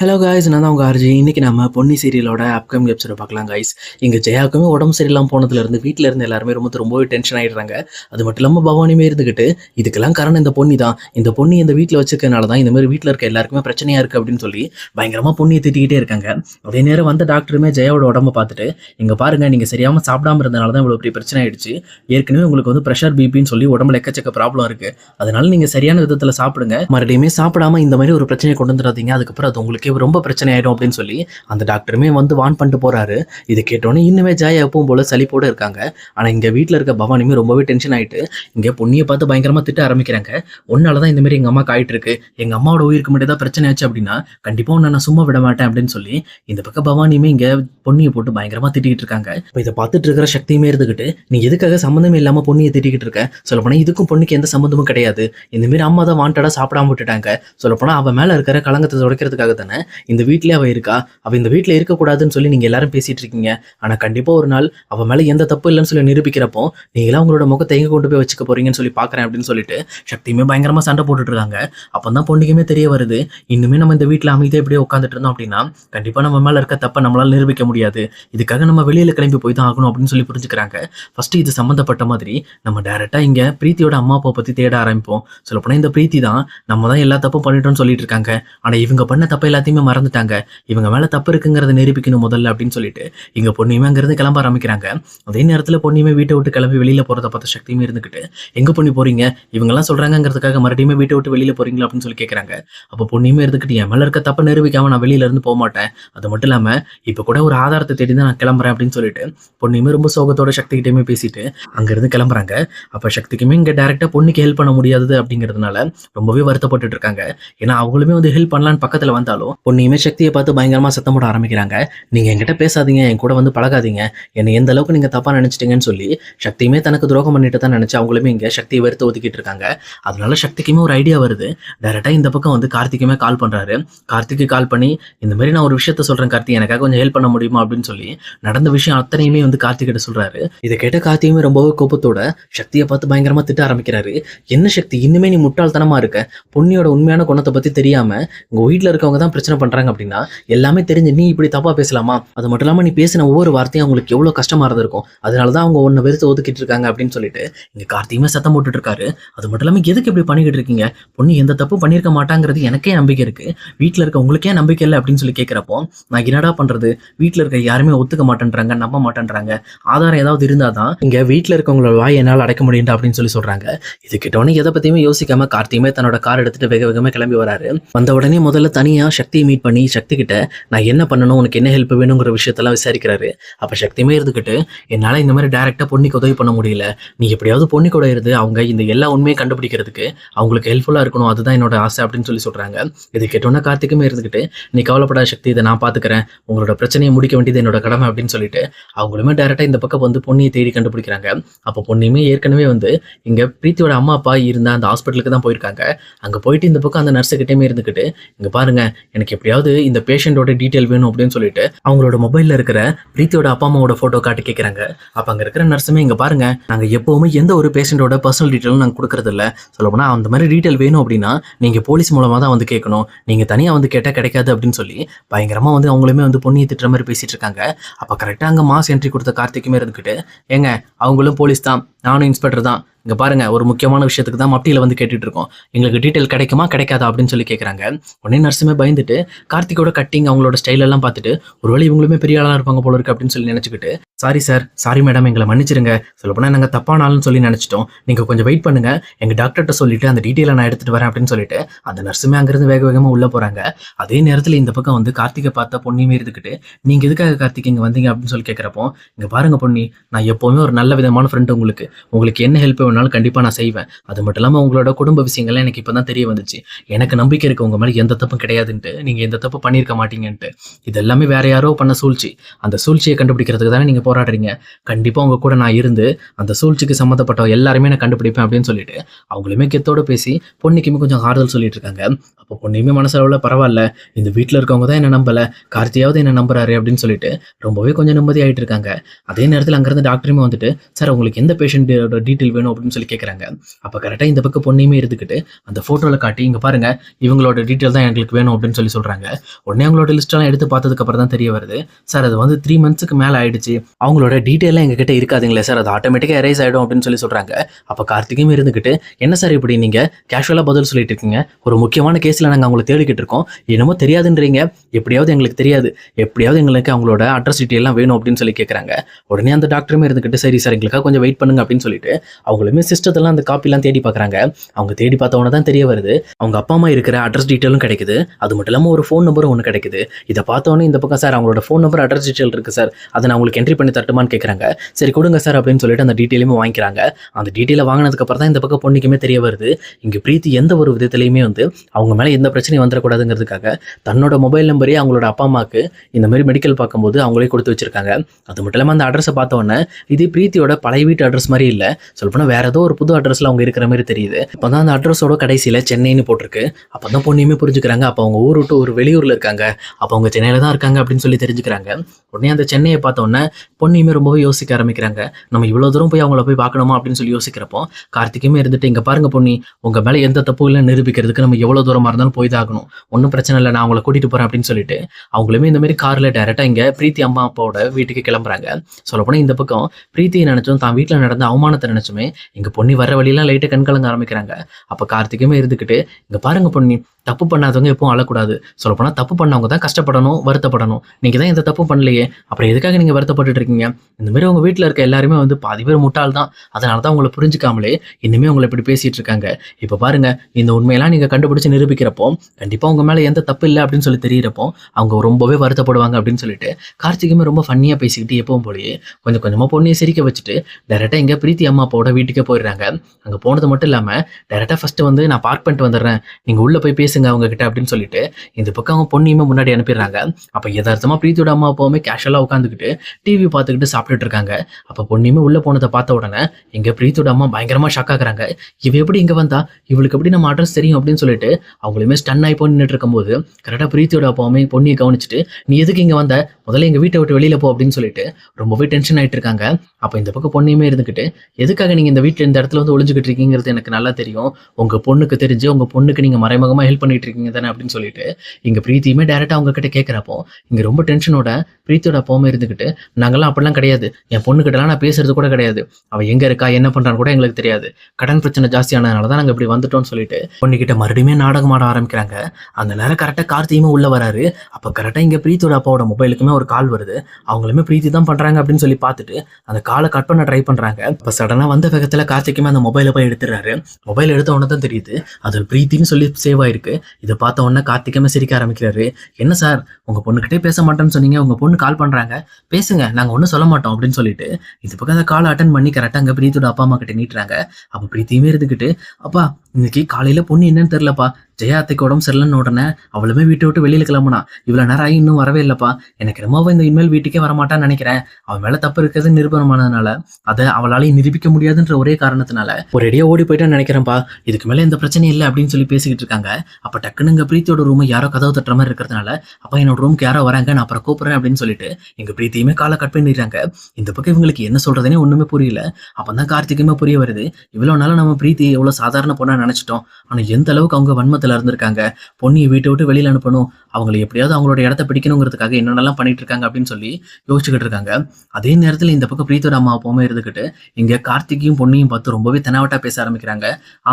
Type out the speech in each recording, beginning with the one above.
Hello guys நான் தான் உங்கள் ஆர்ஜி இன்றைக்கி நம்ம பொன்னி சீரியலோட அப்கமிங் எபிசோட பார்க்கலாம் காய்ஸ் இங்கே ஜெயாவுக்குமே உடம்பு சரியில்லாமல் போனதுலேருந்து வீட்டில் இருந்து எல்லாருமே ரொம்ப ரொம்பவே டென்ஷன் ஆகிடுறாங்க அது மட்டும் இல்லாமல் பவானியுமே இருந்துக்கிட்டு இதுக்கெல்லாம் காரணம் இந்த பொன்னி தான். இந்த பொண்ணி இந்த வீட்டில் வச்சுருக்கனால தான் இந்த மாதிரி வீட்டில் இருக்க எல்லாருக்குமே பிரச்சனையாக இருக்குது அப்படின்னு சொல்லி பயங்கரமாக பொண்ணியை திட்டிக்கிட்டே இருக்காங்க. அதே நேரம் வந்த டாக்டருமே ஜெயாவோட உடம்ப பார்த்துட்டு இங்கே பாருங்கள் நீங்கள் சரியாமல் சாப்பிடாம இருந்தனால தான் இவ்வளோ பெரிய பிரச்சனை ஆயிடுச்சு. ஏற்கனவே உங்களுக்கு வந்து ப்ரெஷர் பிபின்னு சொல்லி உடம்புல எக்கச்சக்க ப்ராப்ளம் இருக்குது அதனால நீங்கள் சரியான விதத்தில் சாப்பிடுங்க. மறுபடியுமே சாப்பிடாம இந்த மாதிரி ஒரு பிரச்சனையை கொண்டு வந்துடாதீங்க. அதுக்கப்புறம் அது உங்களுக்கு ரொம்ப பிரச்சனை ஆயிடும் அப்படின்னு சொல்லி அந்த டாக்டருமே வந்து வான் பண்ணிட்டு போறாரு. இது கேட்டோன்னே இன்னுமே ஜாயா எப்பவும் போல சலிப்போட இருக்காங்க. ஆனா இங்க வீட்டில் இருக்க பவானியுமே ரொம்பவே டென்ஷன் ஆயிட்டு இங்க பொண்ணியை பார்த்து பயங்கரமா திட்ட ஆரம்பிக்கிறாங்க. ஒன்னால தான் இந்த மாதிரி எங்க அம்மா இருக்கு எங்க அம்மாவோட உயிருக்கு மட்டும் தான் பிரச்சனை ஆச்சு அப்படின்னா கண்டிப்பா நான் சும்மா விட மாட்டேன் அப்படின்னு சொல்லி இந்த பக்கம் பவானியுமே இங்க பொண்ணியை போட்டு பயங்கரமா திட்டிக்கிட்டு இருக்காங்க. இப்போ இதை பார்த்துட்டு இருக்கிற சக்தியுமே இருந்துகிட்டு நீ எதுக்காக சம்மந்தமே இல்லாம பொண்ணியை திட்டிக்கிட்டு இருக்க? சொல்லப்போனா இதுக்கும் பொண்ணுக்கு எந்த சம்மந்தமும் கிடையாது. இந்த மாதிரி அம்மா தான் வாண்டடா சாப்பிடாம விட்டுட்டாங்க. சொல்லப்போனால் அவன் மேல இருக்கிற களங்கத்தை துடைக்கிறதுக்காக தானே இந்த வீட்டிலே அவ இருக்கா? அவ இந்த வீட்ல இருக்கக்கூடாதுன்னு சொல்லி நீங்க எல்லாரும் பேசிட்டு இருக்கீங்க. ஆனா கண்டிப்பா ஒரு நாள் அவ மேல எந்த தப்பு இல்லைன்னு சொல்லி நிரூபிக்கிறப்போ நீங்களா உங்களோட முகத்தை எங்கே கொண்டு போய் வச்சுக்க போறீங்கன்னு சொல்லி பாக்குறேன் அப்படின்னு சொல்லிட்டு சக்தியுமே பயங்கரமா சண்டை போட்டுட்டு இருக்காங்க. அப்பதான் பொண்ணுக்குமே தெரிய வருது. இன்னுமே நம்ம இந்த வீட்டில் அமைதியாக இப்படியே உட்காந்துட்டு இருந்தோம் அப்படின்னா கண்டிப்பா நம்ம மேல இருக்க தப்பை நம்மளால நிரூபிக்க முடியாது. இதுக்காக நம்ம வெளியில கிளம்பி போய் தான் ஆகணும் அப்படின்னு சொல்லி புரிஞ்சுக்கிறாங்க. ஃபர்ஸ்ட் இது சம்மந்தப்பட்ட மாதிரி நம்ம டேரெக்டாக இங்க பிரீத்தியோட அம்மா அப்பா பத்தி தேட ஆரம்பிப்போம். சொல்லப்போனா இந்த பிரீத்தி தான் நம்ம தான் எல்லா தப்பும் பண்ணிட்டோம்னு சொல்லிட்டு இருக்காங்க. ஆனால் இவங்க பண்ண தப்பை எல்லாத்தையும் மறந்துட்டாங்க. இவங்க மேலே தப்பு இருக்குங்கிறத நிரூபிக்கணும் முதல்ல அப்படின்னு சொல்லிட்டு இங்க பொண்ணுமே அங்கிருந்து கிளம்ப ஆரம்பிக்கிறாங்க. அதே நேரத்தில் பொண்ணியுமே வீட்டை விட்டு கிளம்பி வெளியில போறத பார்த்த சக்தியுமே இருந்துகிட்டு எங்க பொண்ணி போறீங்க? இவங்கெல்லாம் சொல்றாங்கிறதுக்காக மறுபடியும் வீட்டை விட்டு வெளியில போறீங்களா? அப்படின்னு சொல்லி கேட்குறாங்க அப்போ பொண்ணியுமே இருந்துகிட்டு என் மேல இருக்க தப்ப நிரூபிக்காம நான் வெளியில இருந்து போக மாட்டேன். அது மட்டும் இல்லாம இப்ப கூட ஒரு ஆதாரத்தை தேடி தான் நான் கிளம்புறேன் அப்படின்னு சொல்லிட்டு பொண்ணுமே ரொம்ப சோகத்தோட சக்திகிட்டையுமே பேசிட்டு அங்கிருந்து கிளம்புறாங்க. அப்ப சக்திக்குமே இங்க டைரக்டா பொண்ணுக்கு ஹெல்ப் பண்ண முடியாது அப்படிங்கிறதுனால ரொம்பவே வருத்தப்பட்டுட்டு இருக்காங்க. ஏன்னா அவங்களுமே வந்து ஹெல்ப் பண்ணலான்னு பக்கத்துல வந்தாலும் பொண்ணையுமே சக்தியை பார்த்து பயங்கரமா சத்தம் போட ஆரம்பிக்கிறாங்க. நீங்க என்கிட்ட பேசாதீங்க என் கூட வந்து பழகாதீங்க. என்னை எந்த அளவுக்கு நீங்க தப்பா நினைச்சிட்டீங்கன்னு சொல்லி சக்தியுமே தனக்கு துரோகம் பண்ணிட்டு தான் நினைச்சு அவங்களுமே இங்க சக்தியை வெறுத்து ஒதுக்கிட்டு இருக்காங்க. அதனால சக்திக்குமே ஒரு ஐடியா வருது. டைரக்டா இந்த பக்கம் வந்து கார்த்திக்குமே கால் பண்றாரு. கார்த்திக்கு கால் பண்ணி இந்த மாதிரி நான் ஒரு விஷயத்த சொல்றேன் கார்த்தி எனக்காக கொஞ்சம் ஹெல்ப் பண்ண முடியுமா? அப்படின்னு சொல்லி நடந்த விஷயம் அத்தனையுமே வந்து கார்த்திக் கிட்ட சொல்றாரு. இதை கேட்ட கார்த்தியுமே ரொம்பவே கோபத்தோட சக்தியை பார்த்து பயங்கரமா திட்ட ஆரம்பிக்கிறாரு. என்ன சக்தி? இன்னுமே நீ முட்டாள்தனமா இருக்க? பொன்னியோட உண்மையான குணத்தை பத்தி தெரியாம உங்க வீட்ல இருக்கவங்க தான் பிரச்சனை பண்றாங்க அப்படின்னா எல்லாமே தெரிஞ்சு நீ இப்படி தப்பா பேசலாமா? அது மட்டும் இல்லாம நீ பேசின ஒவ்வொரு வார்த்தையும் அவங்களுக்கு எவ்வளவு கஷ்டமா இருந்திருக்கும். அதனால தான் அவங்க ஒன்றை வெறுத்து ஒதுக்கிட்டு இருக்காங்க அப்படின்னு சொல்லிட்டு இங்க கார்த்தியுமே சத்தம் போட்டுட்டு இருக்காரு. அது மட்டும் இல்லாம எதுக்கு இப்படி பண்ணிக்கிட்டு இருக்கீங்க? பொண்ணு எந்த தப்பு பண்ணியிருக்க மாட்டாங்கிறது எனக்கே நம்பிக்கை இருக்கு. வீட்ல இருக்க உங்களுக்கே நம்பிக்கை இல்லை அப்படின்னு சொல்லி கேட்குறப்போ நான் என்னடா பண்றது? வீட்டில் இருக்க யாருமே ஒத்துக்க மாட்டேன்றாங்க நம்ப மாட்டேன்றாங்க. ஆதாரம் ஏதாவது இருந்தாதான் இங்க வீட்ல இருக்கவங்களோட வாய் என்னால் அடைக்க முடியும் அப்படின்னு சொல்லி சொல்றாங்க. இது கிட்டவனே எதை பற்றியுமே யோசிக்காம கார்த்தியுமே தன்னோட கார் எடுத்துட்டு வேக வேகமாக கிளம்பி வராரு. வந்த உடனே முதல்ல தனியா சக்தியை மீட் பண்ணி சக்தி கிட்ட நான் என்ன பண்ணணும் உனக்கு என்ன ஹெல்ப் வேணுங்கிற விஷயத்தெல்லாம் விசாரிக்கிறாரு. அப்ப சக்தியுமே இருந்துக்கிட்டு என்னால இந்த மாதிரி டைரக்டா பொண்ணுக்கு உதவி பண்ண முடியல. நீ எப்படியாவது பொண்ணு கூட இருந்து அவங்க இந்த எல்லா உண்மையும் கண்டுபிடிக்கிறதுக்கு அவங்களுக்கு ஹெல்ப்ஃபுல்லா இருக்கணும். அதுதான் என்னோட ஆசை அப்படின்னு சொல்லி சொல்றாங்க. இது கேட்டோன்னா கார்த்திக்குமே இருந்துக்கிட்டு நீ கவலைப்படாத சக்தி இதை நான் பாத்துக்கிறேன். உங்களோட பிரச்சனையை முடிக்க வேண்டியது என்னோட கடமை அப்படின்னு சொல்லிட்டு அவங்களுமே டைரக்டா இந்த பக்கம் வந்து பொண்ணியை தேடி கண்டுபிடிக்கிறாங்க. அப்போ பொண்ணையுமே ஏற்கனவே வந்து இங்க பிரீத்தியோட அம்மா அப்பா இருந்த அந்த ஹாஸ்பிட்டலுக்கு தான் போயிருக்காங்க. அங்க போயிட்டு இந்த பக்கம் அந்த நர்ஸு கிட்டேயுமே இருந்துகிட்டு இங்க பாருங்க எனக்கு எப்படியாவது இந்த பேஷண்ட்டோட டீட்டெயில் வேணும் அப்படின்னு சொல்லிட்டு அவங்களோட மொபைலில் இருக்கிற பிரீத்தியோட அப்பா அம்மாவோட ஃபோட்டோ காட்டி கேட்குறாங்க அப்போ அங்கே இருக்கிற நர்ஸுமே இங்கே பாருங்க நாங்கள் எப்போவுமே எந்த ஒரு பேஷண்ட்டோட பர்சனல் டீட்டெயிலும் நாங்கள் கொடுக்கறது இல்ல. சொல்லப்போனா அந்த மாதிரி டீட்டெயில் வேணும் அப்படின்னா நீங்கள் போலீஸ் மூலமாக தான் வந்து கேட்கணும் நீங்கள் தனியாக வந்து கேட்டால் கிடைக்காது அப்படின்னு சொல்லி பயங்கரமாக வந்து அவங்களுமே வந்து பொண்ணியை திட்டுற மாதிரி பேசிகிட்டு இருக்காங்க. அப்போ கரெக்டாக அங்கே மாஸ் என்ட்ரி கொடுத்த கார்த்திக்குமே இருந்துக்கிட்டு ஏங்க அவங்களும் போலீஸ் தான் நானும் இன்ஸ்பெக்டர் தான் இங்கே பாருங்கள் ஒரு முக்கியமான விஷயத்துக்கு தான் மப்டியில் வந்து கேட்டுட்டு இருக்கோம் எங்களுக்கு டீட்டெயில் கிடைக்குமா கிடைக்காதா அப்படின்னு சொல்லி கேட்குறாங்க உடனே நர்ஸுமே பயந்துட்டு கார்த்திகோட கட்டிங் அவங்களோட ஸ்டைல் எல்லாம் பார்த்துட்டு ஒருவேளை இவங்களுமே பெரிய ஆளாக இருப்பாங்க போல இருக்கு அப்படின்னு சொல்லி நினச்சிக்கிட்டு சாரி சார் சாரி மேடம் எங்களை மன்னிச்சிருங்க. சொல்லப்போனால் நாங்கள் தப்பான சொல்லி நினச்சிட்டோம். நீங்கள் கொஞ்சம் வெயிட் பண்ணுங்க. எங்கள் டாக்டர்கிட்ட சொல்லிட்டு அந்த டீட்டெயிலை நான் எடுத்துகிட்டு வரேன் அப்படின்னு சொல்லிட்டு அந்த நர்ஸுமே அங்கேருந்து வேக வேகமாக உள்ளே போகிறாங்க அதே நேரத்தில் இந்த பக்கம் வந்து கார்த்திகை பார்த்தா பொண்ணியுமே இருந்துக்கிட்டு நீங்கள் எதுக்காக கார்த்திக் இங்கே வந்தீங்க? அப்படின்னு சொல்லி கேட்குறப்போ இங்கே பாருங்க பொண்ணி நான் எப்போவுமே ஒரு நல்ல விதமான ஃப்ரெண்டு உங்களுக்கு. உங்களுக்கு என்ன ஹெல்ப் வேணாலும் கண்டிப்பா நான் செய்வேன். அது மட்டும் இல்லாமல் உங்களோட குடும்ப விஷயங்கள்லாம் எனக்கு இப்பதான் தெரிய வந்துச்சு. எனக்கு நம்பிக்கை இருக்கு உங்கள் மேலே எந்த தப்பும் கிடையாதுன்ட்டு. நீங்கள் எந்த தப்பு பண்ணியிருக்க மாட்டீங்கன்ட்டு. இது எல்லாமே வேற யாரோ பண்ண சூழ்ச்சி. அந்த சூழ்ச்சியை கண்டுபிடிக்கிறதுக்கு தானே நீங்கள் போராடுறீங்க. கண்டிப்பாக உங்கள் கூட நான் இருந்து அந்த சூழ்ச்சிக்கு சம்மந்தப்பட்ட எல்லாருமே நான் கண்டுபிடிப்பேன் அப்படின்னு சொல்லிட்டு அவங்களுமே கெத்தோட பேசி பொண்ணுக்குமே கொஞ்சம் ஆறுதல் சொல்லிட்டு இருக்காங்க அப்போ பொண்ணையுமே மனசளவுல பரவாயில்ல. இந்த வீட்டில் இருக்கவங்க தான் என்ன நம்பல. கார்த்தியாவது என்ன நம்புறாரு அப்படின்னு சொல்லிட்டு ரொம்பவே கொஞ்சம் நிம்மதி ஆகிட்டு இருக்காங்க அதே நேரத்தில் அங்கேருந்து டாக்டருமே வந்துட்டு சார் உங்களுக்கு எந்த பேஷண்ட்டோட டீட்டெயில் வேணும்? அப்படின்னு அப்படின்னு சொல்லி கேட்குறாங்க அப்போ கரெக்டாக இந்த பக்கம் பொண்ணையுமே இருந்துக்கிட்டு அந்த ஃபோட்டோவில் காட்டி இங்கே பாருங்க இவங்களோட டீட்டெயில் தான் எங்களுக்கு வேணும் அப்படின்னு சொல்லி சொல்கிறாங்க உடனே அவங்களோட லிஸ்ட்டெல்லாம் எடுத்து பார்த்ததுக்கப்புறம் தான் தெரிய வருது. சார் அது வந்து த்ரீ மந்த்ஸ்க்கு மேலே ஆயிடுச்சு. அவங்களோட டீட்டெயிலாம் எங்ககிட்ட இருக்காதுங்களே சார் அது ஆட்டோமேட்டிக்காக எரேஸ் ஆகிடும் அப்படின்னு சொல்லி சொல்கிறாங்க அப்போ கார்த்திகையும் இருந்துக்கிட்டு என்ன சார் இப்படி நீங்கள் கேஷுவலாக பதில் சொல்லிட்டு இருக்கீங்க? ஒரு முக்கியமான கேஸில் நாங்கள் அவங்களை தேடிக்கிட்டு இருக்கோம். என்னமோ தெரியாதுன்றீங்க. எப்படியாவது எங்களுக்கு தெரியாது. எப்படியாவது எங்களுக்கு அவங்களோட அட்ரஸ் டீட்டெயிலாம் வேணும் அப்படின்னு சொல்லி கேட்குறாங்க உடனே அந்த டாக்டருமே இருந்துக்கிட்டு சரி சார் எங்களுக்காக கொஞ்சம் வெயிட் பண்ணுங்க அப்படின்னு சொல்லிட்டு அவங்களுமே சிஸ்டத்தெல்லாம் அந்த காப்பிலாம் தேடி பார்க்குறாங்க அவங்க தேடி பார்த்தவொன்னே தான் தெரிய வருது. அவங்க அப்பா அம்மா இருக்கிற அட்ரஸ் டீட்டெயிலும் கிடைக்குது. அது மட்டும் இல்லாமல் ஒரு ஃபோன் நம்பரும் ஒன்று கிடைக்குது. இதை பார்த்தோன்னே இந்த பக்கம் சார் அவங்களோட ஃபோன் நம்பர் அட்ரஸ் டீட்டெயில் இருக்குது சார். அதை நான் உங்களுக்கு என்ட்ரி பண்ணி தட்டுமான்னு கேட்குறாங்க சரி கொடுங்க சார் அப்படின்னு சொல்லிட்டு அந்த டீட்டெயிலுமே வாங்கிக்கிறாங்க. அந்த டீட்டெயிலை வாங்கினதுக்கப்புறம் தான் இந்த பக்கம் பொண்ணுக்குமே தெரிய வருது. இங்கே பிரீத்தி எந்த ஒரு விதத்துலையுமே வந்து அவங்க மேலே எந்த பிரச்சனையும் வந்துடக்கூடாதுங்கிறதுக்காக தன்னோட மொபைல் நம்பரே அவங்களோட அப்பா அம்மாவுக்கு இந்த மாதிரி மெடிக்கல் பார்க்கும்போது அவங்களே கொடுத்து வச்சிருக்காங்க. அது மட்டும் இல்லாமல் அந்த அட்ரஸை பார்த்தோன்னே இது பிரீத்தியோட பழைய வீட்டு அட்ரஸ் மாதிரி இல்லை. சொல்லப்போனால் வேற ஏதோ ஒரு புது அட்ரஸில் அவங்க இருக்கிற மாதிரி தெரியுது. அப்போ தான் அந்த அட்ரஸோட கடைசியில் சென்னைன்னு போட்டிருக்கு. அப்போ தான் பொண்ணையுமே புரிஞ்சுக்கிறாங்க. அப்போ அவங்க ஊர் விட்டு ஒரு வெளியூரில் இருக்காங்க. அப்போ அவங்க சென்னையில் தான் இருக்காங்க அப்படின்னு சொல்லி தெரிஞ்சுக்கிறாங்க. உடனே அந்த சென்னையை பார்த்தோன்னே பொண்ணையுமே ரொம்பவே யோசிக்க ஆரம்பிக்கிறாங்க. நம்ம இவ்வளோ தூரம் போய் அவங்கள போய் பார்க்கணுமா அப்படின்னு சொல்லி யோசிக்கிறப்போ கார்த்திக்குமே இருந்துட்டு இங்கே பாருங்க பொண்ணி உங்கள் மேலே எந்த தப்பு இல்லை நிரூபிக்கிறதுக்கு நம்ம எவ்வளோ தூரமாக இருந்தாலும் போய் தான் ஆகணும் ஒன்றும் பிரச்சனை இல்லை நான் அவங்கள கூட்டிகிட்டு போகிறேன் அப்படின்னு சொல்லிட்டு அவங்களுமே இந்த மாதிரி காரில் டேரெக்டாக இங்கே பிரீத்தி அம்மா அப்பாவோட வீட்டுக்கு கிளம்புறாங்க. சொல்லப்போனால் இந்த பக்கம் பிரீத்தியை நினச்சும் தான் வீட்டில் நடந்த அவமானத்தை நினச்சுமே இங்கே பொண்ணி வர வழியெல்லாம் லைட்டாக கண்கலங்க ஆரம்பிக்கிறாங்க. அப்போ கார்த்திகமே இருந்துக்கிட்டு இங்கே பாருங்க பொண்ணி தப்பு பண்ணாதவங்க எப்பவும் அழக்கூடாது சொல்லப்போனால் தப்பு பண்ணவங்க தான் கஷ்டப்படணும் வருத்தப்படணும். நீங்கள் தான் எந்த தப்பு பண்ணலையே. அப்புறம் எதுக்காக நீங்கள் வருத்தப்பட்டுட்டு இருக்கீங்க? இந்த மாதிரி உங்கள் வீட்டில் இருக்க எல்லாருமே வந்து பாதி பேர் முட்டாள் தான் அதனால தான் உங்களை புரிஞ்சுக்காமலே இனிமே உங்களை இப்படி பேசிகிட்டு இருக்காங்க. இப்போ பாருங்க இந்த உண்மையெல்லாம் நீங்கள் கண்டுபிடிச்சு நிரூபிக்கிறப்போ கண்டிப்பாக உங்கள் மேலே எந்த தப்பு இல்லை அப்படின்னு சொல்லி தெரியிறப்போ அவங்க ரொம்பவே வருத்தப்படுவாங்க அப்படின்னு சொல்லிட்டு கார்த்திகுமே ரொம்ப ஃபன்னியாக பேசிக்கிட்டு எப்பவும் போலயே கொஞ்சம் கொஞ்சமாக பொண்ணையை சிரிக்க வச்சுட்டு டேரெக்டாக இங்கே பிரீத்தி அம்மா அப்பாவோட வீட்டுக்கே போயிடுறாங்க. அங்கே போனது மட்டும் இல்லாமல் டேரெக்டாக ஃபஸ்ட்டு வந்து நான் பார்க் பண்ணிட்டு வந்துடுறேன். நீங்கள் உள்ளே போய் பேசுங்க அவங்க கிட்ட அப்படின்னு சொல்லிட்டு இந்த பக்கம் அவங்க பொண்ணையுமே முன்னாடி அனுப்பிடுறாங்க. அப்போ யதார்த்தமாக பிரீத்தியோட அம்மா அப்பாவுமே கேஷுவலாக உட்காந்துக்கிட்டு டிவி பார்த்துக்கிட்டு சாப்பிட்டுட்டு இருக்காங்க. அப்போ பொண்ணையுமே உள்ளே போனதை பார்த்த உடனே எங்க பிரீத்தோட அம்மா பயங்கரமாக ஷாக் ஆகுறாங்க. இவ எப்படி இங்கே வந்தா? இவளுக்கு எப்படி நம்ம அட்ரஸ் தெரியும் அப்படின்னு சொல்லிட்டு அவங்களுமே ஸ்டன் ஆகி போய் நின்றுட்டு இருக்கும்போது கரெக்டாக பிரீத்தியோட அப்பாவுமே பொண்ணியை கவனிச்சுட்டு நீ எதுக்கு இங்கே வந்த? முதல்ல எங்கள் வீட்டை விட்டு வெளியில் போ அப்படின்னு சொல்லிட்டு ரொம்பவே டென்ஷன் ஆயிட்டு இருக்காங்க. அப்போ இந்த பக்கம் பொண்ணையுமே இருந்துக்கிட்டு எதுக்காக நீங்கள் இந்த வீட்டில் இந்த இடத்துல வந்து ஒளிஞ்சுக்கிட்டு இருக்கீங்கிறது எனக்கு நல்லா தெரியும். உங்கள் பொண்ணுக்கு தெரிஞ்சு உங்கள் பொண்ணுக்கு நீங்கள் மறைமுகமாக ஹெல்ப் பண்ணிட்டு இருக்கீங்க தானே அப்படின்னு சொல்லிட்டு இங்கே பிரீத்தியுமே டேரெக்டாக அவங்க கிட்ட கேட்குறப்போ இங்கே ரொம்ப டென்ஷனோட பிரீத்தியோட அப்பாவுமே இருந்துக்கிட்டு நாங்கெல்லாம் அப்படிலாம் கிடையாது. என் பொண்ணுக்கிட்டலாம் நான் பேசுறது கூட கிடையாது. அவள் எங்கே இருக்கா என்ன பண்ணுறான்னு கூட எங்களுக்கு தெரியாது. கடன் பிரச்சனை ஜாஸ்தியானதுனால தான் நாங்கள் இப்படி வந்துட்டோம்னு சொல்லிட்டு பொண்ணுக்கிட்ட மறுபடியும் நாடகம் ஆட ஆரம்பிக்கிறாங்க. அந்த நேரம் கரெக்டாக கார்த்தியுமே உள்ளே வராரு. அப்போ கரெக்டாக இங்கே பிரீத்தியோட அப்பாவோட மொபைலுக்குமே ஒரு கால் வருது. அவங்களுமே பிரீத்தி தான் பண்ணுறாங்க அப்படின்னு சொல்லி பார்த்துட்டு அந்த காலை கட் பண்ண ட்ரை பண்ணுறாங்க இப்போ சடனாக வந்த வேகத்தில் கார்த்திக்குமே அந்த மொபைலை போய் எடுத்துடுறாரு. மொபைல் எடுத்த உடனே தான் தெரியுது அது பிரீத்தின்னு சொல்லி சேவ் ஆயிருக்கு. இதை பார்த்த உடனே கார்த்திகமே சிரிக்க ஆரம்பிக்கிறாரு. என்ன சார் உங்கள் பொண்ணுக்கிட்டே பேச மாட்டேன்னு சொன்னீங்க உங்கள் பொண்ணு கால் பண்ணுறாங்க பேசுங்க நாங்கள் ஒன்றும் சொல்ல மாட்டோம் அப்படின்னு சொல்லிட்டு இது பக்கம் அந்த கால் அட்டன் பண்ணி கரெக்டாக அங்கே பிரீத்தோட அப்பா அம்மா கிட்ட நீட்டுறாங்க. அப்போ பிரீத்தியுமே இருந்துக்கிட்டு அப்பா இன்னைக்கு காலையில் பொண்ணு என்னன்னு தெரிலப்பா ஜெயாத்தைக்கு உடம்பு சரியில்லைன்னு உடனே அவளுமே வீட்டை விட்டு வெளியில் கிளம்புனா. இவ்வளோ நேரம் ஆகி இன்னும் வரவே இல்லைப்பா. எனக்கு என்னமோ இந்த இனிமேல் வீட்டுக்கே வரமாட்டான்னு நினைக்கிறேன். அவன் மேலே தப்பு இருக்கிறது நிரூபணமானதுனால அதை அவளாலையும் நிரூபிக்க முடியாதுன்ற ஒரே காரணத்தினால ஒரு இடையே ஓடி போயிட்டான்னு நினைக்கிறேன்ப்பா. இதுக்கு மேலே எந்த பிரச்சனையும் இல்லை அப்படின்னு சொல்லி பேசிக்கிட்டு இருக்காங்க. அப்போ டக்குனுங்க பிரீத்தியோட ரூம் யாரோ கதவு தட்டுற மாதிரி இருக்கிறதுனால அப்போ என்னோட ரூமுக்கு யாரோ வராங்க நான் அப்புறம் கூப்பிட்றேன் அப்படின்னு சொல்லிட்டு எங்கள் பிரீத்தியுமே காலை கட் பண்ணிடுறாங்க. இந்த பக்கம் இவங்களுக்கு என்ன சொல்கிறதுனே ஒன்றுமே புரியல. அப்போ தான் கார்த்திக்குமே புரிய வருது. இவ்வளோ நாளும் நம்ம பிரீத்தி எவ்வளோ சாதாரண பொண்ணா நினச்சிட்டோம். ஆனால் எந்த அளவுக்கு அவங்க வன்மத்தில் இருந்திருக்காங்க. பொண்ணியை வீட்டை விட்டு வெளியில் அனுப்பணும். அவங்களை எப்படியாவது அவங்களோட இடத்த பிடிக்கணுங்கிறதுக்காக என்னென்னலாம் பண்ணிட்டு இருக்காங்க அப்படின்னு சொல்லி யோசிச்சுக்கிட்டு இருக்காங்க. அதே நேரத்தில் இந்த பக்கம் பிரீத்தோட அம்மா அப்பாவுமே இருந்துக்கிட்டு இங்கே கார்த்திகையும் பொண்ணையும் பார்த்து ரொம்பவே தெனாவட்டா பேச ஆரம்பிக்கிறாங்க.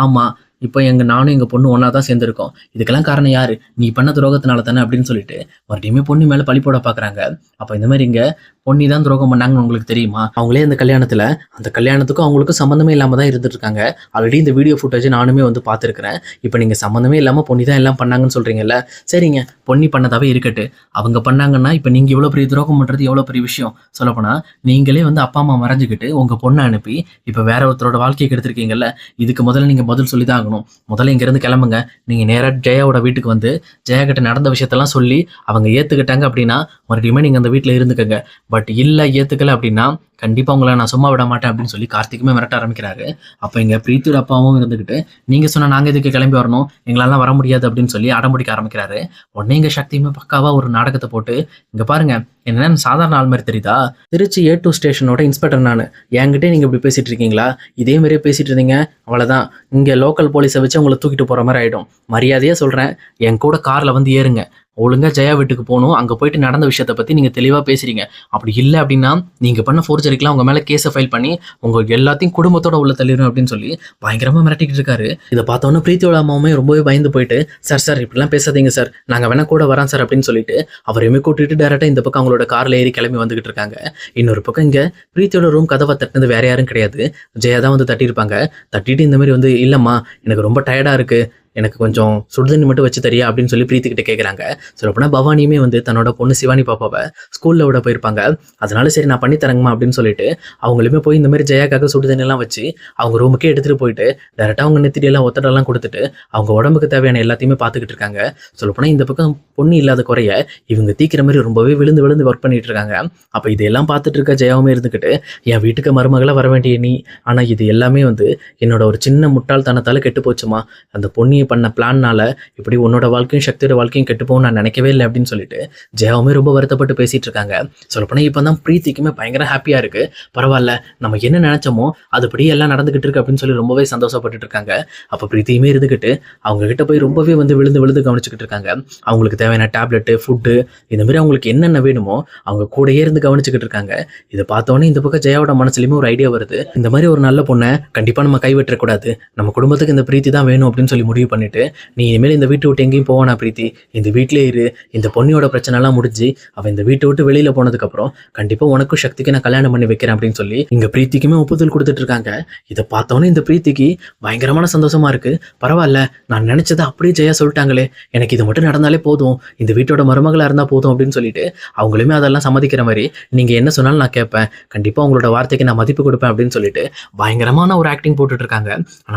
ஆமா இப்போ எங்கள் நானும் எங்கள் பொண்ணு ஒன்றா தான் சேர்ந்துருக்கோம். இதுக்கெல்லாம் காரணம் யார்? நீ பண்ண துரோகத்தினால தானே அப்படின்னு சொல்லிட்டு மறுபடியுமே பொண்ணு மேலே பழி போட பார்க்குறாங்க அப்போ இந்த மாதிரி இங்கே பொண்ணி தான் துரோகம் பண்ணாங்கன்னு உங்களுக்கு தெரியுமா? அவங்களே அந்த கல்யாணத்தில் அந்த கல்யாணத்துக்கும் அவங்களுக்கும் சம்மந்தமே இல்லாமல் தான் இருந்துட்டு இருக்காங்க. ஆல்ரெடி இந்த வீடியோ ஃபுட்டேஜ் நானுமே வந்து பார்த்துருக்குறேன். இப்போ நீங்கள் சம்மந்தமே இல்லாமல் பொண்ணி தான் எல்லாம் பண்ணாங்கன்னு சொல்கிறீங்கல்ல சரிங்க பொண்ணி பண்ணதாகவே இருக்கட்டு அவங்க பண்ணாங்கன்னா இப்போ நீங்கள் இவ்வளோ பெரிய துரோகம் பண்ணுறது எவ்வளோ பெரிய விஷயம்? சொல்லப்போனால் நீங்களே வந்து அப்பா அம்மா மறைஞ்சிக்கிட்டு உங்கள் பொண்ணை அனுப்பி இப்போ வேற ஒருத்தரோட வாழ்க்கையை கெடுத்துருக்கீங்கல்ல? இதுக்கு முதல்ல நீங்கள் பதில் சொல்லி தான் ஆகணும் முதல்ல இங்கேருந்து கிளம்புங்க. நீங்கள் நேராக ஜெயாவோட வீட்டுக்கு வந்து ஜெயா கிட்ட நடந்த விஷயத்தெல்லாம் சொல்லி அவங்க ஏற்றுக்கிட்டாங்க அப்படின்னா மறுபடியுமே நீங்கள் அந்த வீட்டில் இருந்துக்கங்க. பட் இல்லை ஏற்றுக்கல அப்படின்னா கண்டிப்பாக உங்களை நான் சும்மா விட மாட்டேன் அப்படின்னு சொல்லி கார்த்திக்குமே மிரட்ட ஆரம்பிக்கிறாரு. அப்போ எங்கள் பிரீத்தியோட அப்பாவும் இருந்துக்கிட்டு நீங்கள் சொன்ன நாங்கள் இதுக்கு கிளம்பி வரணும்? எங்களாலாம் வர முடியாது அப்படின்னு சொல்லி அடம்பிடிக்க ஆரம்பிக்கிறாரு. உடனே எங்கள் சக்தியுமே பக்காவாக ஒரு நாடகத்தை போட்டு இங்கே பாருங்க என்ன சாதாரண ஆள் மாதிரி தெரியுதா? திருச்சி ஏ டூ ஸ்டேஷனோட இன்ஸ்பெக்டர் நான். என்கிட்டே நீங்கள் இப்படி பேசிட்டு இருக்கீங்களா? இதே மாதிரியே பேசிட்டு இருந்தீங்க. அவ்வளோதான் இங்கே லோக்கல் போலீஸை வச்சு உங்களை தூக்கிட்டு போகிற மாதிரி ஆகிடும் மரியாதையாக சொல்கிறேன் என் கூட காரில் வந்து ஏறுங்க. ஒழுங்கா ஜெயா வீட்டுக்கு போகணும். அங்கே போயிட்டு நடந்த விஷயத்தை பற்றி நீங்கள் தெளிவாக பேசுகிறீங்க அப்படி இல்லை அப்படின்னா நீங்கள் பண்ண ஃபோர்ஜரிக்கெலாம் உங்கள் மேலே கேஸை ஃபைல் பண்ணி உங்கள் எல்லாத்தையும் குடும்பத்தோட உள்ள தள்ளிடும் அப்படின்னு சொல்லி பயங்கரமாக மிரட்டிக்கிட்டு இருக்காரு. இதை பார்த்தோன்னே பிரீத்தியோட அம்மாவுமே ரொம்பவே பயந்து போயிட்டு சார் சார் இப்படிலாம் பேசாதீங்க சார். நாங்கள் வேணா கூட வரோம் சார் அப்படின்னு சொல்லிட்டு அவரையுமே கூட்டிட்டு டேரெக்டாக இந்த பக்கம் அவங்களோட காரில் ஏறி கிளம்பி வந்துகிட்டு இருக்காங்க. இன்னொரு பக்கம் இங்கே பிரீத்தியோட ரூம் கதவை தட்டினது வேற யாரும் கிடையாது. ஜெயா தான் வந்து தட்டியிருப்பாங்க. தட்டிட்டு இந்த மாதிரி வந்து இல்லைம்மா எனக்கு ரொம்ப டயர்டாக இருக்குது எனக்கு கொஞ்சம் சுடுதண்ணி மட்டும் வச்சு தரியா அப்படின்னு சொல்லி பிரீத்திக்கிட்ட கேட்குறாங்க சொல்லப்போனால் பவானியுமே வந்து தன்னோட பொண்ணு சிவானி பாப்பாவை ஸ்கூலில் விட போயிருப்பாங்க. அதனால சரி நான் பண்ணி தரேங்கம்மா அப்படின்னு சொல்லிட்டு அவங்களுமே போய் இந்த மாதிரி ஜெயாக்காக சுடுதண்ணிலாம் வச்சு அவங்க ரூமுக்கே எடுத்துகிட்டு போயிட்டு டேரெக்டாக அவங்க நெத்திரியெல்லாம் ஒத்தடெல்லாம் கொடுத்துட்டு அவங்க உடம்புக்கு தேவையான எல்லாத்தையுமே பார்த்துக்கிட்டு இருக்காங்க. சொல்லப்போனால் இந்த பக்கம் பொண்ணு இல்லாத குறைய இவங்க தீக்கிற மாதிரி ரொம்பவே விழுந்து விழுந்து ஒர்க் பண்ணிட்டு இருக்காங்க. அப்போ இதெல்லாம் பார்த்துட்டு இருக்க ஜெயாவுமே இருந்துக்கிட்டு என் வீட்டுக்கு மருமகளாக வர வேண்டிய நீ ஆனால் இது எல்லாமே வந்து என்னோட ஒரு சின்ன முட்டாள்தனத்தால் கெட்டு போச்சுமா? அந்த நீ பண்ண பிளான்னால இப்படி உன்னோட வாழ்க்கையும் சக்தியோட வாழ்க்கையும் கெட்டுப்போம் நான் நினைக்கவே இல்லை அப்படின்னு சொல்லிட்டு ஜெயாவுமே ரொம்ப வருத்தப்பட்டு பேசிட்டு இருக்காங்க. சொல்லப்போனால் இப்போ தான் பிரீத்திக்குமே பயங்கர ஹாப்பியாக இருக்கு. பரவாயில்ல நம்ம என்ன நினைச்சோமோ அதுபடி எல்லாம் நடந்துகிட்டு இருக்கு அப்படின்னு சொல்லி ரொம்பவே சந்தோஷப்பட்டுட்டு இருக்காங்க. அப்போ பிரீத்தியுமே இருந்துக்கிட்டு அவங்க கிட்ட போய் ரொம்பவே வந்து விழுந்து விழுந்து கவனிச்சுக்கிட்டு இருக்காங்க. அவங்களுக்கு தேவையான டேப்லெட்டு ஃபுட்டு இந்த மாதிரி அவங்களுக்கு என்னென்ன வேணுமோ அவங்க கூடயே இருந்து கவனிச்சுக்கிட்டு இருக்காங்க. இதை பார்த்தோன்னே இந்த பக்கம் ஜெயாவோட மனசுலையுமே ஒரு ஐடியா வருது. இந்த மாதிரி ஒரு நல்ல பொண்ணை கண்டிப்பாக நம்ம கைவிட்டக்கூடாது நம்ம குடும்பத்துக்கு இந்த பிரீத்தி தான் வேணும் அப்படின்னு சொல்லி முடிவு பண்ணிட்டு நீ இனிமேல் இந்த வீட்டை விட்டு எங்கேயும் போவானா பிரீத்தி? இந்த வீட்டிலே இரு. இந்த பொண்ணியோட பிரச்சனைலாம் முடிஞ்சு அவன் இந்த வீட்டை விட்டு வெளியில் போனதுக்கப்புறம் கண்டிப்பாக உனக்கும் சக்திக்கு நான் கல்யாணம் பண்ணி வைக்கிறேன் அப்படின்னு சொல்லி இங்கே பிரீத்திக்குமே ஒப்புதல் கொடுத்துட்டு இருக்காங்க இதை பார்த்தோன்னே இந்த பிரீத்திக்கு பயங்கரமான சந்தோஷமா இருக்குது பரவாயில்ல நான் நினச்சதை அப்படியே ஜெயா சொல்லிட்டாங்களே. எனக்கு இது மட்டும் நடந்தாலே போதும். இந்த வீட்டோட மருமகளாக இருந்தால் போதும் அப்படின்னு சொல்லிட்டு அவங்களுமே அதெல்லாம் சம்மதிக்கிற மாதிரி நீங்கள் என்ன சொன்னாலும் நான் கேட்பேன். கண்டிப்பாக உங்களோட வார்த்தைக்கு நான் மதிப்பு கொடுப்பேன் அப்படின்னு சொல்லிட்டு பயங்கரமான ஒரு ஆக்டிங் போட்டுட்டு இருக்காங்க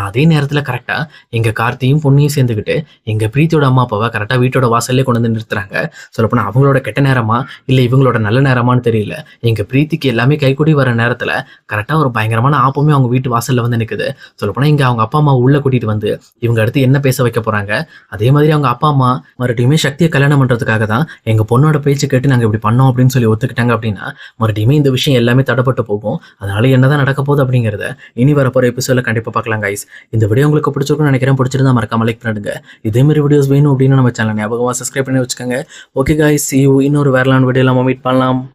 அதே நேரத்தில் கரெக்டாக எங்கள் கார்த்தியும் பொண்ணையும் சேர்ந்துக்கிட்டு எங்க பிரீத்தியோட அம்மா அப்பாவை கரெக்டா வீட்டோட வாசல்லே கொண்டு வந்து நிறுத்துறாங்க. சொல்லப்போனால் அவங்களோட கெட்ட நேரமா இல்ல இவங்களோட நல்ல நேரமான்னு தெரியல. எங்க பிரீத்திக்கு எல்லாமே கைக்கூடி வர நேரத்துல கரெக்டா ஒரு பயங்கரமான ஆப்பமே அவங்க வீட்டு வாசல்ல வந்து நிக்குது. சொல்லப்போனால் இங்க அவங்க அப்பா அம்மா உள்ள கூட்டிட்டு வந்து இவங்க அடுத்து என்ன பேச வைக்க போறாங்க? அதே மாதிரி அவங்க அப்பா அம்மா மறுபடியுமே சக்தியை கல்யாணம் பண்றதுக்காக தான் எங்க பொண்ணோட பேச்சு கேட்டு நாங்க இப்படி பண்ணோம் அப்படின்னு சொல்லி ஒத்துக்கிட்டாங்க அப்படின்னா மறுபடியுமே இந்த விஷயம் எல்லாமே தடப்பட்டு போகும். அதனால என்னதான் நடக்க போகுது அப்படிங்கிறத இனி வரப்போகிற எபிசோட கண்டிப்பா பார்க்கலாம் கைஸ் இந்த வீடியோ உங்களுக்கு பிடிச்சிருக்கும்னு நினைக்கிறேன். பிடிச்சிருந்தா மறக்காம லைக் பண்ணிடுங்க. இதேமாரி வீடியோஸ் வேணும் அப்படின்னு நம்ம சேனல் ஞாபகமாக சப்ஸ்கிரைப் பண்ணி வச்சுக்கோங்க. ஓகே காய் சி இன்னொரு வேறலான வீடியோ நம்ம மீட் பண்ணலாம்.